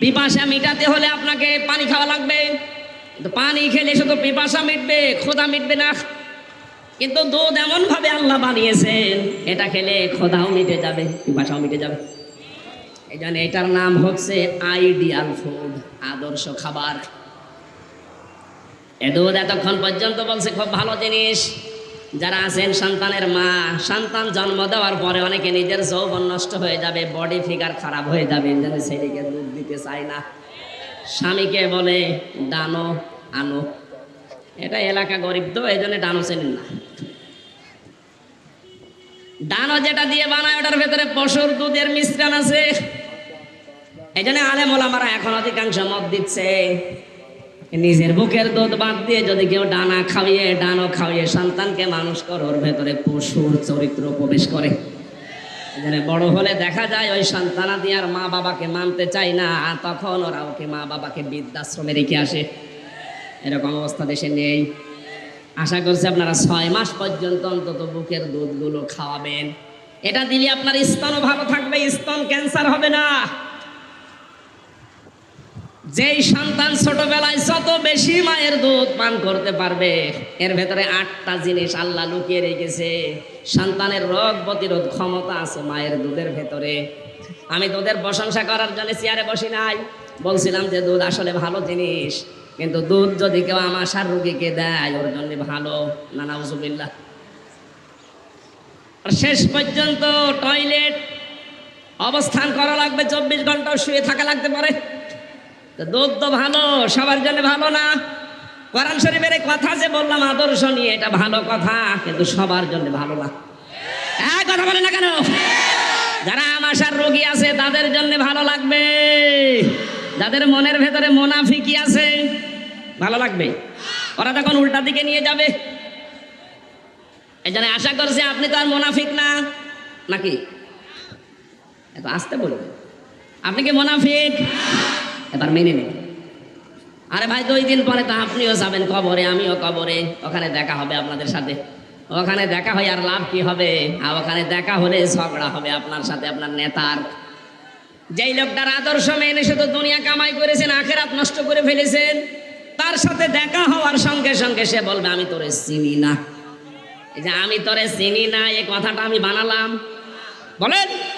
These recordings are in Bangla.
পিপাসা মিটাতে হলে আপনাকে পানি খাওয়া লাগবে। পানি খেলে শুধু পিপাসা মিটবে খোদা মিটবে না। কিন্তু দুধ এমন ভাবে আল্লাহ বানিয়েছেন, এটা খেলে খোদাও মিটে যাবে, পিপাসাও মিটে যাবে। এই জন্য এটার নাম হচ্ছে আইডিয়াল ফুড, আদর্শ খাবার। এ দুধ এতক্ষণ পর্যন্ত বলছে, খুব ভালো জিনিস। যারা আছেন সন্তানের মা, সন্তান জন্ম দেওয়ার পরে অনেকে নিজের যৌবন নষ্ট হয়ে যাবে বডি ফিগার খারাপ হয়ে যাবে যেন ছেলেকে দুধ দিতে চায় না। স্বামীকে বলে ডানো আনো। এটা এলাকা গরিব তো এই জন্য ডানো চেনেন না। ডানো যেটা দিয়ে বানায়, ওটার ভেতরে পশুর দুধের মিশ্রণ আছে। এই জন্য আলেম ওলামারা এখন অধিকাংশ মত দিচ্ছে। নিজের বুকের দুধ বাদ দিয়ে যদি কেউ ডানা খাওয়িয়ে ডানো খাওয়িয়ে সন্তানকে মানুষ করে, ওর ভেতরে পশুর চরিত্র প্রবেশ করে। জন্য বড় হলে দেখা যায় ওই সন্তানাদি আর মা বাবাকে মানতে চায় না, আর তখন ওরা ওকে মা বাবাকে বৃদ্ধাশ্রমে রেখে আসে। এরকম অবস্থা দেশে নেই। আশা করছি আপনারা ছয় মাস পর্যন্ত অন্তত বুকের দুধগুলো খাওয়াবেন। এটা দিলে আপনার স্তনও ভালো থাকবে, স্তন ক্যান্সার হবে না। যেই সন্তান ছোটবেলায় যত বেশি মায়ের দুধ পান করতে পারবে, এর ভেতরে আটটা জিনিস আল্লাহ লুকিয়ে রেখেছে। সন্তানের রোগ প্রতিরোধ ক্ষমতা আছে মায়ের দুধের ভেতরে। আমি দুধের প্রশংসা করার জন্য চেয়ারে বসি নাই। বলছিলাম যে দুধ আসলে ভালো জিনিস, কিন্তু দুধ যদি কেউ আমার সার রুগীকে দেয়, ওর জন্য ভালো। নানা উজুবিল্লা শেষ পর্যন্ত টয়লেট অবস্থান করা লাগবে, চব্বিশ ঘণ্টা শুয়ে থাকা লাগতে পারে। দুধ তো ভালো, সবার জন্য ভালো না। কোরআন শরীফের কথা যে বললাম আদর্শ নিয়ে, এটা ভালো কথা, কিন্তু সবার জন্য ভালো না। এক কথা বলে না কেন? যারা আমাশার রোগী আছে, তাদের জন্য ভালো লাগবে। যাদের মনের ভেতরে মোনাফিকি আছে, ভালো লাগবে। ওরা তখন উল্টা দিকে নিয়ে যাবে। এই জন্য আশা করছে আপনি তো আর মোনাফিক না, নাকি? এত আসতে বলবেন আপনি কি মোনাফিক? এবার মেনে নিন আরে ভাই, দুই দিন পরে তো আপনিও যাবেন কবরে, আমিও কবরে। ওখানে দেখা হবে আপনাদের সাথে। ওখানে দেখা হয় আর লাভ কি হবে? আর ওখানে দেখা হলে ঝগড়া হবে আপনার সাথে, আপনার নেতার। যেই লোকটার আদর্শ মেনে শুধু দুনিয়া কামাই করেছেন, আখেরাত নষ্ট করে ফেলেছেন। তার সাথে দেখা হওয়ার সঙ্গে সঙ্গে সে বলবে, আমি তোরে চিনি না। এই যে, আমি তোরে চিনি না, এই কথাটা আমি বানালাম। বলেন।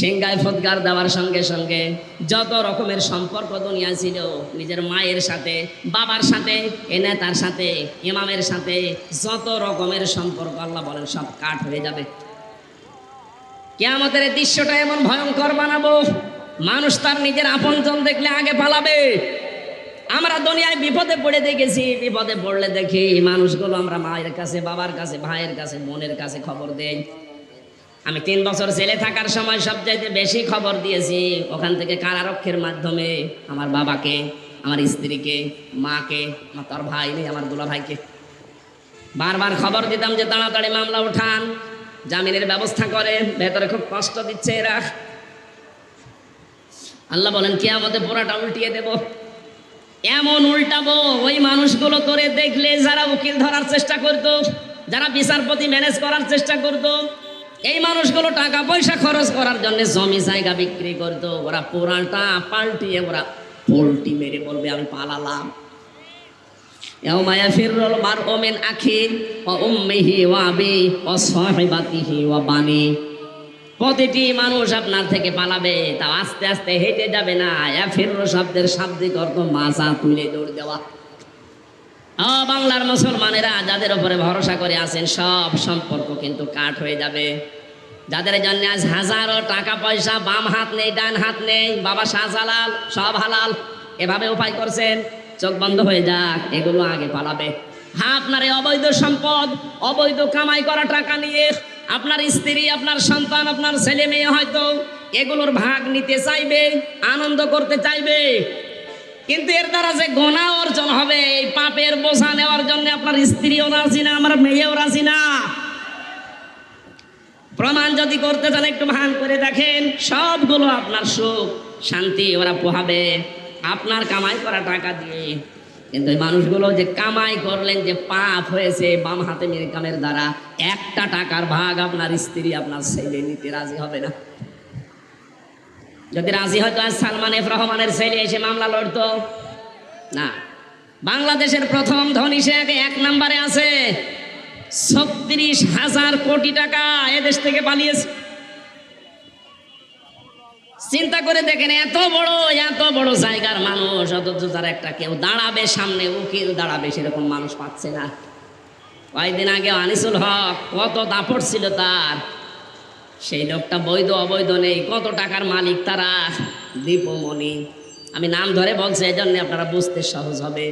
সিংগায় ফদগার দেওয়ার সঙ্গে সঙ্গে যত রকমের সম্পর্ক দুনিয়া ছিল, নিজের মায়ের সাথে, বাবার সাথে, এ নেতার সাথে, ইমামের সাথে, যত রকমের সম্পর্ক আল্লাহ বলেন সব কাট হয়ে যাবে। কেয়ামতের এই দৃশ্যটা এমন ভয়ঙ্কর বানাবো, মানুষ তার নিজের আপনজন দেখলে আগে পালাবে। আমরা দুনিয়ায় বিপদে পড়ে দেখেছি, বিপদে পড়লে দেখি মানুষগুলো আমরা মায়ের কাছে, বাবার কাছে, ভাইয়ের কাছে, বোনের কাছে খবর দেই আমি তিন বছর জেলে থাকার সময় সবচাইতে বেশি খবর দিয়েছি, ওখান থেকে কারারক্ষের মাধ্যমে? আমার বাবাকে, আমার স্ত্রীকে, মাকে, আমার তোর ভাই নেই, আমার দুলা ভাইকে। বারবার খবর দিতাম যে তাড়াতাড়ি মামলা উঠান, জামিনের ব্যবস্থা করে, ভেতরে খুব কষ্ট দিচ্ছে এরা। আল্লাহ বলেন কে আমাদের পোড়াটা উল্টিয়ে দেব। এমন উল্টাবো, ওই মানুষগুলো তোরে দেখলে যারা উকিল ধরার চেষ্টা করতো, যারা বিচারপতি ম্যানেজ করার চেষ্টা করতো এই মানুষগুলো টাকা পয়সা খরচ করার জন্য জমি জায়গা বিক্রি করতো, ওরা পোড়ালটা পাল্টিয়ে ওরা পোল্টি মেরে বলবে, আমি পালালাম। প্রতিটি মানুষ আপনার থেকে পালাবে তা আস্তে আস্তে হেঁটে যাবে না। ফিরল শব্দের শাব্দিক অর্থ মাছা তুলে দৌড় দেওয়া। বাংলার মুসলমানেরা, যাদের উপরে ভরসা করে আছেন, সব সম্পর্ক কিন্তু কাঠ হয়ে যাবে। যাদের জন্য আজ হাজারো টাকা পয়সা বাম হাত নেই, ডান হাত নেই, বাবা শাহজালাল, সব হালাল, এভাবে উপায় করছেন, চোখ বন্ধ হয়ে যাক, এগুলো আগে পালাবে। হ্যাঁ আপনার অবৈধ সম্পদ, অবৈধ কামাই করা টাকা নিয়ে আপনার স্ত্রী, আপনার সন্তান, আপনার ছেলে মেয়ে হয়তো এগুলোর ভাগ নিতে চাইবে, আনন্দ করতে চাইবে, কিন্তু এর দ্বারা যে গোনা অর্জন হবে, এই পাপের বোঝা নেওয়ার জন্য আপনার স্ত্রীও রাজি না, আমার মেয়েও রাজি না। প্রমাণ যদি করতে চান, একটু ভান করে দেখেন, সবগুলো আপনার সুখ, শান্তি ওরা পোহাবে। আপনার কামাই করা টাকা দিয়ে। কিন্তু মানুষগুলো যে কামাই করলেন, যে পাপ হয়েছে, বাম হাতে মেরে কামের দ্বারা, একটা টাকার ভাগ আপনার স্ত্রী আপনার ছেলে নিতে রাজি হবে না। যদি রাজি হয়তো আজ সালমান এফ রহমানের ছেলে এসে মামলা লড়তো। না, বাংলাদেশের প্রথম ধনী শেখ এক নম্বরে আছে। ছত্রিশ হাজার কোটি টাকা এদেশ থেকে পালিয়েছে। চিন্তা করে দেখেন, এত বড় এত বড় জায়গার মানুষ, অথচ তার একটা কেউ দাঁড়াবে সামনে, উকিল দাঁড়াবে, সেরকম মানুষ পাচ্ছে না। কয়েকদিন আগে আনিসুল হক, কত দাপট ছিল তার। সেই লোকটা বৈধ, অবৈধ নেই, কত টাকার মালিক তারা। দীপমণি আমি নাম ধরে বলছি এই জন্য আপনারা বুঝতে সহজ হবে।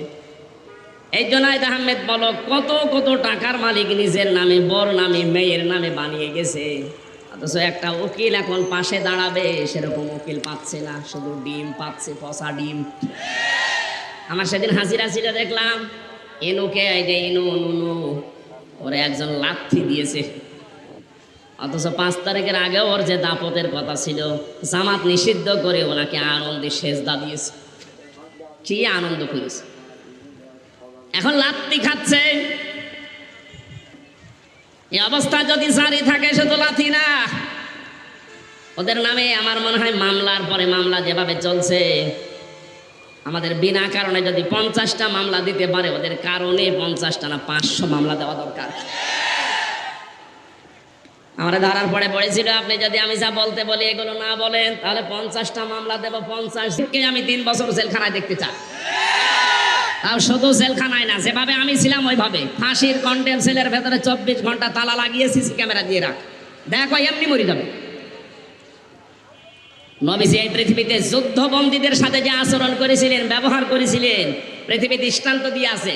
এই জোনায়দ আহমেদ বলো, কত কত টাকার মালিক নিজের নামে, বর নামে, মেয়ের নামে বানিয়ে গেছে? অথচ একটা উকিল এখন পাশে দাঁড়াবে, সেরকম উকিল পাচ্ছে না, শুধু ডিম পাচ্ছে, পচা ডিম। আমার সেদিন হাসিরা ছিল, দেখলাম এনুকে এই যে ইনু নুনু ওরে একজন লাথি দিয়েছে। অথচ পাঁচ তারিখের আগে ওর যে দাপতের কথা ছিল, জামাত নিষিদ্ধ করে ওনাকে আনন্দে সেজদা দিয়েছে। কি আনন্দ করেছে? এখন লাত্তি খাচ্ছে। এই অবস্থা যদি জারি থাকে, সে তো লাথি না। ওদের নামে আমার মনে হয় মামলার পরে মামলা যেভাবে চলছে, আমাদের বিনা কারণে যদি পঞ্চাশটা মামলা দিতে পারে, ওদের কারণে পঞ্চাশটা না পাঁচশো মামলা দেওয়া দরকার। আমরা ধরার পরে পড়েছিল আপনি যদি আমি যা বলতে বলি, এগুলো না বলেন, তাহলে পঞ্চাশটা মামলা দেবো পঞ্চাশকে আমি তিন বছর জেলখানায় দেখতে চাই। তাও শুধু জেলখানায় না, যেভাবে আমি ছিলাম ওইভাবে। ফাঁসির কন্টেম সেলের ভেতরে চব্বিশ ঘণ্টা তালা লাগিয়ে সিসি ক্যামেরা দিয়ে রাখ। দেখো এমনি মরি যাবে। নবীজি এই পৃথিবীতে যুদ্ধবন্দীদের সাথে যে আচরণ করেছিলেন, ব্যবহার করেছিলেন, পৃথিবী দৃষ্টান্ত দিয়ে আছে।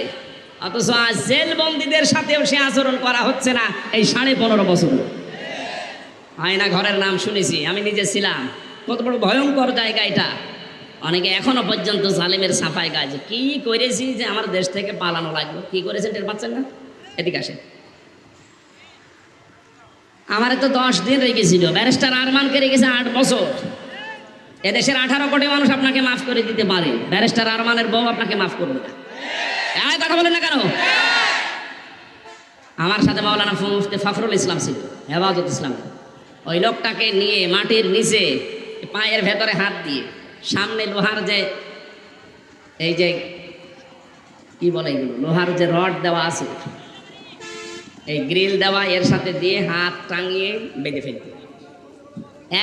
অথচ আজ জেলবন্দীদের সাথেও সে আচরণ করা হচ্ছে না এই সাড়ে পনেরো বছর। আয়না ঘরের নাম শুনেছি, আমি নিজে ছিলাম। কত বড় ভয়ঙ্কর জায়গা এটা। অনেকে এখনও পর্যন্ত জালেমের সাফাই গাছ কি করেছি যে আমার দেশ থেকে পালানো লাগল কি করেছেন টের পাচ্ছেন না? এদিকে আসেন। আমার তো দশ দিন রেখেছিল। ব্যারিস্টার আরমানকে রেখেছে আট বছর। এদেশের আঠারো কোটি মানুষ আপনাকে মাফ করে দিতে পারে। ব্যারিস্টার আরমানের বউ আপনাকে মাফ করবে না। কথা বলেন না কেন? আমার সাথে মাওলানা মুফতি ফখরুল ইসলাম ছিল, হেফাজত ইসলাম। ওই লোকটাকে নিয়ে মাটির নিচে পায়ের ভেতরে হাত দিয়ে সামনে লোহার যে, এই যে, কি বলে এগুলো? লোহার যে রড দেওয়া আছে, এই গ্রিল দেওয়া, এর সাথে দিয়ে হাত টাঙিয়ে বেঁধে ফেলতে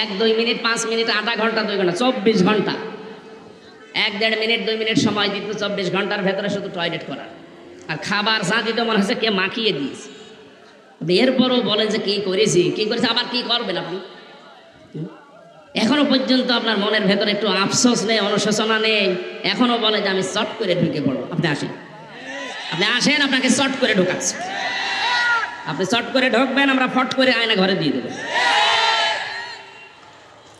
এক, দুই মিনিট, পাঁচ মিনিট, আধা ঘণ্টা, দুই ঘণ্টা, চব্বিশ ঘণ্টা। এক, দেড় মিনিট, দুই মিনিট সময় দিত চব্বিশ ঘণ্টার ভেতরে শুধু টয়লেট করার। আর খাবার যা দিত মনে হচ্ছে কে মাখিয়ে দিয়েছে। এরপরও বলেন যে কি করেছি কি করেছি, আবার কি করবেন আপনি? এখনও পর্যন্ত আপনার মনের ভেতরে একটু আফসোস নেই, অনুশোচনা নেই। এখনও বলে যে আমি চট করে ঢুকে পড়ব। আপনি আসেন। আপনি আসেন, আপনাকে চট করে ঢোকাচ্ছি। আপনি চট করে ঢুকবেন, আমরা ফট করে আয়না ঘরে দিয়ে দেবো।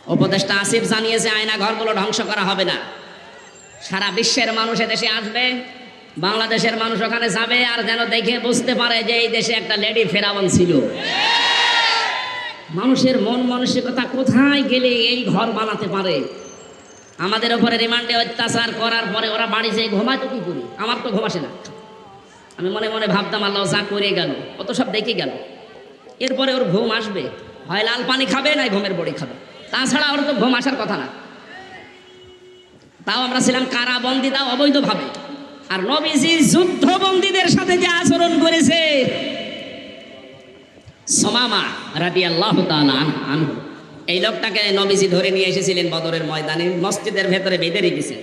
উপদেষ্টা আসিফ জানিয়েছে, আয়না ঘরগুলো ধ্বংস করা হবে না। সারা বিশ্বের মানুষ দেশে আসবে, বাংলাদেশের মানুষ ওখানে যাবে, আর যেন দেখে বুঝতে পারে যে এই দেশে একটা লেডি ফেরাবন ছিল। মানুষের মন মানসিকতা কোথায় গেলে এই ঘর বানাতে পারে? আমাদের ওপরে রিমান্ডে অত্যাচার করার পরে ওরা বাড়ি যেয়ে ঘুমাতো কি করি? আমার তো ঘুমাসে না। আমি মনে মনে ভাবতাম, আল্লাহ যা করে গেল কত সব দেখে গেল। এরপরে ওর ঘুম আসবে। হয় লাল পানি খাবে না ঘুমের বড়ি খাবে। তাছাড়া ওর তো ঘুম আসার কথা না। তাও আমরা ছিলাম কারাবন্দি, তাও অবৈধভাবে। আর নবীজি যুদ্ধবন্দীদের সাথে যে আচরণ করেছে সমামা রাদি আল্লাহ আনহু। এই লোকটাকে নবীজি ধরে নিয়ে এসেছিলেন বদরের ময়দানে, মসজিদের ভেতরে বেঁধে রেখেছেন।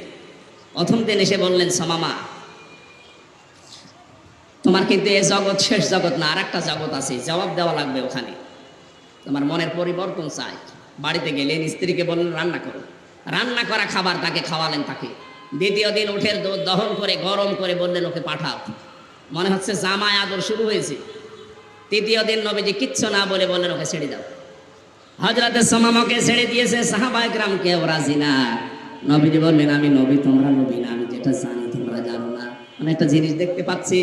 প্রথম দিন এসে বললেন, সমামা, তোমার কিন্তু এ জগৎ শেষ জগৎ না আর একটা জগৎ আছে, জবাব দেওয়া লাগবে ওখানে। তোমার মনের পরিবর্তন চাই। বাড়িতে গেলেন, স্ত্রীকে বললেন, রান্না করো। রান্না করা খাবার তাকে খাওয়ালেন তাকে। দ্বিতীয় দিন উঠের দহন করে, গরম করে বললেন, ওকে পাঠাও। মনে হচ্ছে জামায় আদর শুরু হয়েছে। তৃতীয় দিন নবীজি কিচ্ছু না বলে বললেন, ওকে ছেড়ে দাও। হজরতের সমামকে ছেড়ে দিয়েছে সাহাবাইকরাম কেউ রাজি না। নবীজি বললেন, আমি নবী, তোমরা নবী না, আমি যেটা জানি তোমরা জানো না। আমি একটা জিনিস দেখতে পাচ্ছি।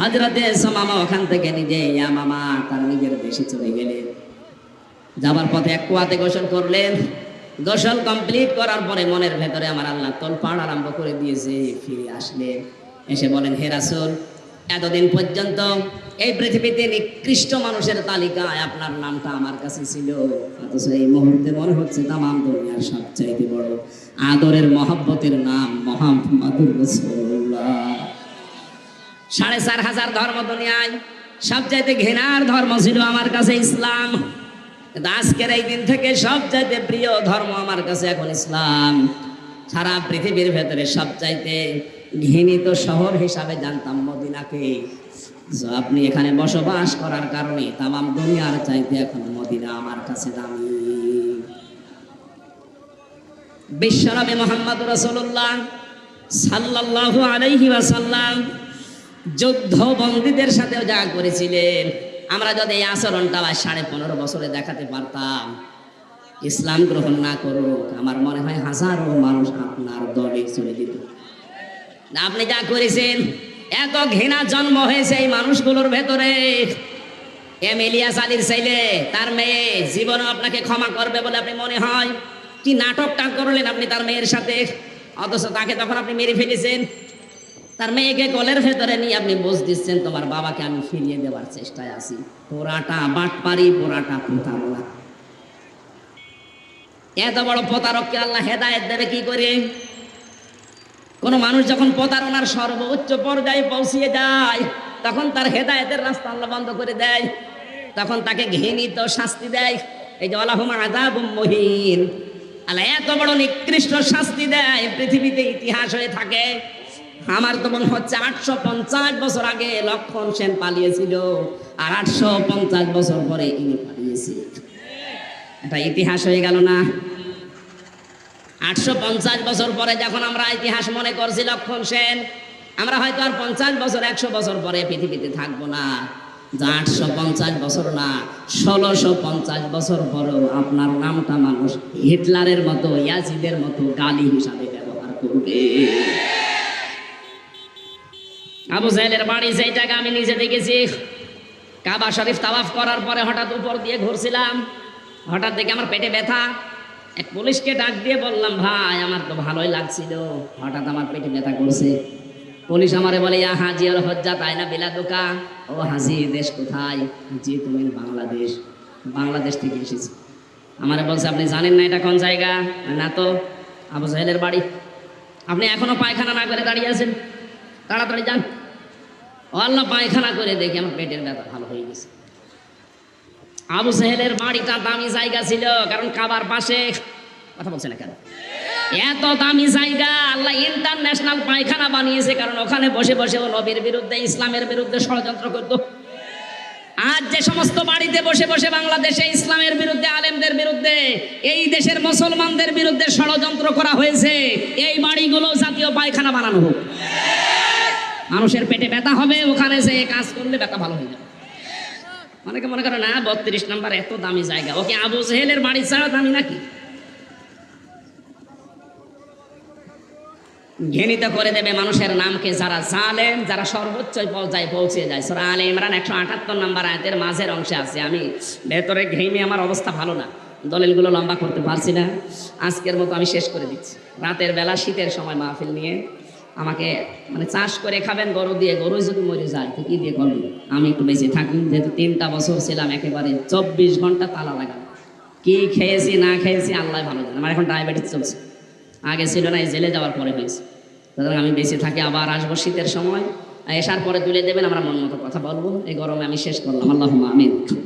হজরতে সমামা ওখান থেকে নিজে মামা, তার নিজের দেশে চলে গেলেন। যাবার পথে এক কুয়াতে গোসল করলেন। গোসল কমপ্লিট করার পরে মনের ভেতরে আমার আল্লাহ তোলপাড় আরম্ভ করে দিয়েছে, ফিরে আসলেন। এসে বলেন, হে রাসূল এতদিন পর্যন্ত এই পৃথিবীতে নিকৃষ্ট মানুষের তালিকায় আপনার নামটা আমার কাছে ছিল। অথচ এই মুহূর্তে মনে হচ্ছে তামাম দুনিয়ার সবচাইতে বড় আদরের মহব্বতের নাম মোহাম্মদুর সাড়ে চার হাজার ধর্ম দুনিয়ায় সবচাইতে ঘৃণার ধর্ম ছিল আমার কাছে ইসলাম। আজকের এই দিন থেকে সবচাইতে প্রিয় ধর্ম আমার কাছে এখন ইসলাম। সারা পৃথিবীর ভেতরে সবচাইতে ঘৃণিত শহর হিসাবে জানতাম মদিনাকে। আপনি এখানে বসবাস করার কারণে তামাম দুনিয়ার চাইতে এখন মদিনা আমার কাছে দামি। মোহাম্মদ রসুল্লাহ সাল্লাল্লাহু আলাইহি ওয়াসাল্লাম যুদ্ধ বন্দীদের সাথেও যা করেছিলেন, আমরা যদি এই আচরণটা আজ সাড়ে পনেরো বছরে দেখাতে পারতাম, ইসলাম গ্রহণ না করুক, আমার মনে হয় হাজারো মানুষ আপনার দলে চলে যেত। আপনি যা করেছেন, এত ঘৃণা জন্ম হয়েছে এই মানুষগুলোর ভেতরে। এম ইলিয়াস আলীর ছেলে, তার মেয়ে জীবনও আপনাকে ক্ষমা করবে বলে আপনি মনে হয়। কি নাটকটা করলেন আপনি তার মেয়ের সাথে? অথচ তাকে তখন আপনি মেরে ফেলেছেন। তার মেয়েকে কলের ভেতরে নিয়ে আপনি বুঝ দিচ্ছেন, তোমার বাবাকে আমি ফিরিয়ে দেওয়ার চেষ্টায় আছি। পোড়াটা বাটপারি, পোড়াটা প্রতারণা এত বড় প্রতারককে আল্লাহ হেদায়েত দেবে কি করে? কোন মানুষ যখন প্রতারণার সর্বোচ্চ পর্যায়ে পৌঁছিয়ে যায় তখন তার হেদায়েতের রাস্তা আল্লাহ বন্ধ করে দেয়। তখন তাকে ঘৃণিত শাস্তি দেয়। এই যে আল্লাহুমা আযাবুম মুহিন। আল্লাহ এত বড় নিকৃষ্ট শাস্তি দেয়, পৃথিবীতে ইতিহাস হয়ে থাকে। আমার তো মনে হচ্ছে আটশো পঞ্চাশ বছর আগে লক্ষণ সেন পালিয়েছিল, আর আটশো পঞ্চাশ বছর পরে ইনি পালিয়েছে। এটা ইতিহাস হয়ে গেল না। আটশো পঞ্চাশ বছর পরে যখন আমরা ইতিহাস মনে করছি, লক্ষণ সেন, আমরা হয়তো আর পঞ্চাশ বছর, একশো বছর পরে পৃথিবীতে থাকব না। যা আটশো পঞ্চাশ বছর না, ষোলোশো পঞ্চাশ বছর পরেও আপনার নামটা মানুষ হিটলারের মতো, ইয়াজিদের মতো গালি হিসাবে ব্যবহার করবে। আবু জাহেলের বাড়ি সেই জায়গা আমি নিজে দেখেছি, কাবা শরীফ তাওয়াফ করার পরে হঠাৎ উপর দিয়ে ঘুরছিলাম। হঠাৎ দেখে আমার পেটে ব্যথা। এক পুলিশকে ডাক দিয়ে বললাম, ভাই, আমার তো ভালোই লাগছিল। হঠাৎ আমার পেটে ব্যথা করছে। পুলিশ আমারে বলে, ইয়া হাজি আর হজ্জা, তাই না বেলা দোকা ও হাজি, দেশ কোথায়? জি, তুমি বাংলাদেশ বাংলাদেশ থেকে এসেছি। আমারে বলছে, আপনি জানেন না এটা কোন জায়গা? না তো, আবু জাহেলের বাড়ি। আপনি এখনও পায়খানা না করে দাঁড়িয়ে আছেন। তাড়াতাড়ি যান। আল্লাহ, পায়খানা করে দেখি, আমার পেটের ব্যথা ভালো হয়ে গেছে। আবু সাহেলের বাড়িটা দামি জায়গা ছিল, কারণ কাবার পাশে কথা বলছে না কেন এত দামি জায়গা, আল্লাহ ইন্টারন্যাশনাল পায়খানা বানিয়েছে, কারণ ওখানে বসে বসে ও নবীর বিরুদ্ধে, ইসলামের বিরুদ্ধে ষড়যন্ত্র করতো। আজ যে সমস্ত বাড়িতে বসে বসে বাংলাদেশে ইসলামের বিরুদ্ধে, আলেমদের বিরুদ্ধে, এই দেশের মুসলমানদের বিরুদ্ধে ষড়যন্ত্র করা হয়েছে, এই বাড়িগুলো জাতীয় পায়খানা বানানো হোক। মানুষের পেটে ব্যথা হবে, ওখানে যে কাজ করলে ব্যথা ভালো হয়ে যাবে। অনেকে মনে করে, না, বত্রিশ নাম্বার এত দামি জায়গা। ওকে আবু জেহেলের বাড়ি ছাড়া দামি নাকি? ঘৃণিত করে দেবে মানুষের নামকে যারা জালেন যারা সর্বোচ্চ পর্যায়ে পৌঁছে যায়। সোরা আলে ইমরান একশো আটাত্তর নাম্বার আয়াতের মাঝের অংশে আছে। আমি ভেতরে ঘেমে আমার অবস্থা ভালো না। দলিলগুলো লম্বা করতে পারছি না। আজকের মতো আমি শেষ করে দিচ্ছি। রাতের বেলা শীতের সময় মাহফিল নিয়ে আমাকে মানে চাষ করে খাবেন, গরু দিয়ে, গরু যদি মরে যায়, তো কি দিয়ে করবেন আমি একটু বেঁচে থাকি, যেহেতু তিনটা বছর ছিলাম, একেবারে চব্বিশ ঘণ্টা তালা লাগানো। কি খেয়েছি, না খেয়েছি আল্লাহ ভালো জানে। আমার এখন ডায়াবেটিস চলছে। আগে ছিল না জেলে যাওয়ার পরে হয়েছে। সুতরাং আমি বেঁচে থাকি, আবার আসব শীতের সময়। এসার পরে তুলে দেবেন, আমরা মন মতো কথা বলব। এই গরমে আমি শেষ করলাম। আল্লাহ আমিন।